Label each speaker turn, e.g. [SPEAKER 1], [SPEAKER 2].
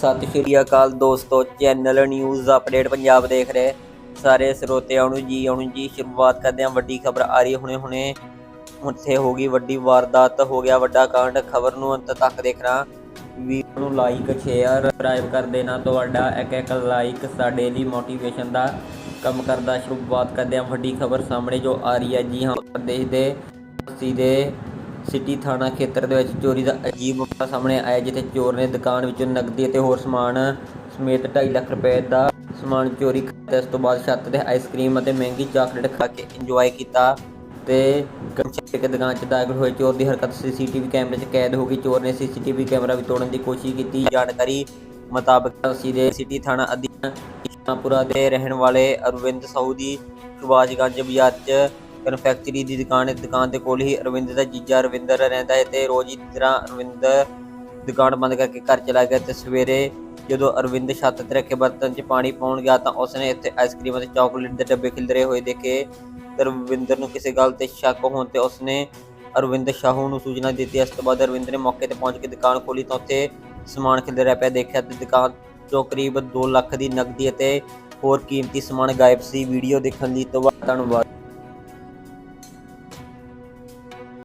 [SPEAKER 1] ਸਤਿ ਸ਼੍ਰੀ ਅਕਾਲ ਦੋਸਤੋ channel news update Punjab ਦੇਖ ਰਹੇ। ਸਾਰੇ ਸਰੋਤਿਆਂ ਨੂੰ ਜੀ, ਆਉਣ ਜੀ, ਸ਼ੁਰੂਆਤ ਕਰਦੇ ਹਾਂ ਵੱਡੀ ਖਬਰ ਆ ਰਹੀ ਹੁਣੇ ਹੁਣੇ। ਉੱਥੇ ਹੋ ਗਈ ਵੱਡੀ ਵਾਰਦਾਤ, ਹੋ ਗਿਆ ਵੱਡਾ ਕਾਂਡ। ਖਬਰ ਨੂੰ ਅੰਤ ਤੱਕ ਦੇਖਣਾ ਵੀਡੀਓ ਨੂੰ ਲਾਈਕ ਸ਼ੇਅਰ ਸਬਸਕ੍ਰਾਈਬ ਕਰ ਦੇਣਾ। ਤੁਹਾਡਾ ਇੱਕ ਇੱਕ ਲਾਈਕ ਸਾਡੇ ਲਈ ਮੋਟੀਵੇਸ਼ਨ ਦਾ ਕੰਮ ਕਰਦਾ। ਸ਼ੁਰੂਆਤ ਕਰਦੇ ਹਾਂ ਵੱਡੀ ਖਬਰ ਸਾਹਮਣੇ ਜੋ ਆ ਰਹੀ ਹੈ। ਜੀ ਹਾਂ ਉੱਤਰ ਪ੍ਰਦੇਸ਼ ਦੇ ਸੀ ਦੇ ਸਿਟੀ ਥਾਣਾ ਖੇਤਰ ਦੇ ਵਿੱਚ ਚੋਰੀ ਦਾ ਅਜੀਬ ਮਾਮਲਾ ਸਾਹਮਣੇ ਆਇਆ, ਜਿੱਥੇ ਚੋਰ ਨੇ ਦੁਕਾਨ ਵਿੱਚੋਂ ਨਕਦੀ ਅਤੇ ਹੋਰ ਸਮਾਨ ਸਮੇਤ 2.5 ਲੱਖ ਰੁਪਏ ਦਾ ਸਮਾਨ ਚੋਰੀ ਕੀਤਾ ਇਸ ਤੋਂ ਬਾਅਦ ਛੱਤ ਤੇ ਆਈਸਕ੍ਰੀਮ ਅਤੇ ਮਹਿੰਗੀ ਚਾਕਲੇਟ ਖਾ ਕੇ ਇੰਜੋਏ ਕੀਤਾ ਤੇ ਕੰਚੇ ਕੇ ਦੁਕਾਨ 'ਚ ਦਾਖਲ ਹੋਏ। ਚੋਰ ਦੀ ਹਰਕਤ ਸੀਸੀਟੀਵੀ ਕੈਮਰੇ 'ਚ ਕੈਦ ਹੋ ਗਈ। ਚੋਰ ਨੇ ਸੀਸੀਟੀਵੀ ਕੈਮਰਾ ਵੀ ਤੋੜਨ ਦੀ ਕੋਸ਼ਿਸ਼ ਕੀਤੀ। ਜਾਣਕਾਰੀ ਮੁਤਾਬਕ ਅਸੀਂ ਦੇ ਸਿਟੀ ਥਾਣਾ ਅਧੀਨ ਇਸ਼ਨਾਪੁਰਾ ਦੇ ਰਹਿਣ ਵਾਲੇ ਅਰਵਿੰਦ ਸਾਹੂ ਦੀ ਸੁਭਾਸ਼ਗੰਜ ਬਾਜ਼ਾਰ 'ਚ ਕਨਫੈਕਚਰੀ ਦੀ ਦੁਕਾਨ ਹੈ। ਦੁਕਾਨ ਦੇ ਕੋਲ ਹੀ ਅਰਵਿੰਦ ਦਾ ਜੀਜਾ ਰਵਿੰਦਰ ਰਹਿੰਦਾ ਹੈ ਤੇ ਰੋਜ਼ ਹੀ ਤਰ੍ਹਾਂ ਅਰਵਿੰਦ ਦੁਕਾਨ ਬੰਦ ਕਰਕੇ ਘਰ ਚਲਾ ਗਿਆ ਤੇ ਸਵੇਰੇ ਜਦੋਂ ਅਰਵਿੰਦ ਛੱਤ ਤੇ ਰੱਖੇ ਬਰਤਨ 'ਚ ਪਾਣੀ ਪਾਉਣ ਗਿਆ ਤਾਂ ਉਸਨੇ ਇੱਥੇ ਆਈਸਕ੍ਰੀਮ ਅਤੇ ਚਾਕਲੇਟ ਦੇ ਡੱਬੇ ਖਿਲਰੇ ਹੋਏ ਦੇਖੇ। ਤੇ ਅਰਵਿੰਦਰ ਨੂੰ ਕਿਸੇ ਗੱਲ ਤੇ ਸ਼ੱਕ ਹੋਣ ਤੇ ਉਸਨੇ ਅਰਵਿੰਦ ਸ਼ਾਹੂ ਨੂੰ ਸੂਚਨਾ ਦਿੱਤੀ। ਇਸ ਤੋਂ ਬਾਅਦ ਅਰਵਿੰਦ ਨੇ ਮੌਕੇ ਤੇ ਪਹੁੰਚ ਕੇ ਦੁਕਾਨ ਖੋਲੀ ਤਾਂ ਉੱਥੇ ਸਮਾਨ ਖਿਲਰਿਆ ਪਿਆ ਦੇਖਿਆ ਤੇ ਦੁਕਾਨ ਤੋਂ ਕਰੀਬ 2 ਲੱਖ ਦੀ ਨਕਦੀ ਅਤੇ ਹੋਰ ਕੀਮਤੀ ਸਮਾਨ ਗਾਇਬ ਸੀ। ਵੀਡੀਓ ਦੇਖਣ ਲਈ ਧੰਨਵਾਦ ਧੰਨਵਾਦ।